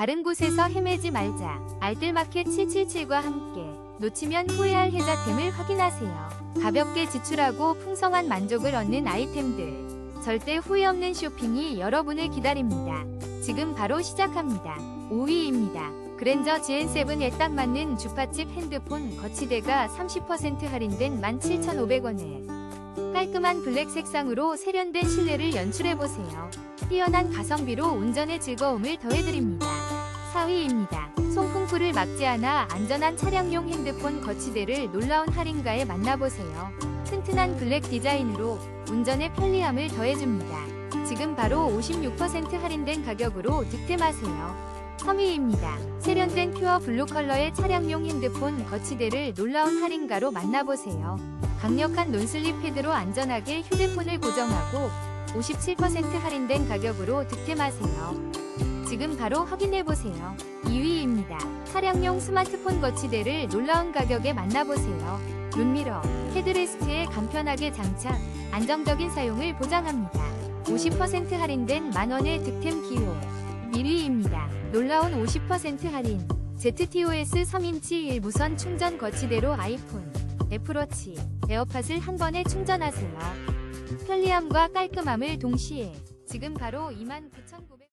다른 곳에서 헤매지 말자. 알뜰마켓 777과 함께 놓치면 후회할 혜자템을 확인하세요. 가볍게 지출하고 풍성한 만족을 얻는 아이템들. 절대 후회 없는 쇼핑이 여러분을 기다립니다. 지금 바로 시작합니다. 5위입니다. 그랜저 GN7에 딱 맞는 주파집 핸드폰 거치대가 30% 할인된 17,500원에 깔끔한 블랙 색상으로 세련된 실내를 연출해보세요. 뛰어난 가성비로 운전의 즐거움을 더해드립니다. 4위입니다. 송풍구를 막지 않아 안전한 차량용 핸드폰 거치대를 놀라운 할인가에 만나보세요. 튼튼한 블랙 디자인으로 운전의 편리함을 더해줍니다. 지금 바로 56% 할인된 가격으로 득템하세요. 3위입니다. 세련된 퓨어 블루 컬러의 차량용 핸드폰 거치대를 놀라운 할인가로 만나보세요. 강력한 논슬립 패드로 안전하게 휴대폰을 고정하고 57% 할인된 가격으로 득템하세요. 지금 바로 확인해보세요. 2위입니다. 차량용 스마트폰 거치대를 놀라운 가격에 만나보세요. 룸미러, 헤드레스트에 간편하게 장착, 안정적인 사용을 보장합니다. 50% 할인된 만원의 득템 기호. 1위입니다. 놀라운 50% 할인. ZTOS 3인치 1무선 충전 거치대로 아이폰, 애플워치, 에어팟을 한 번에 충전하세요. 편리함과 깔끔함을 동시에 지금 바로 29,900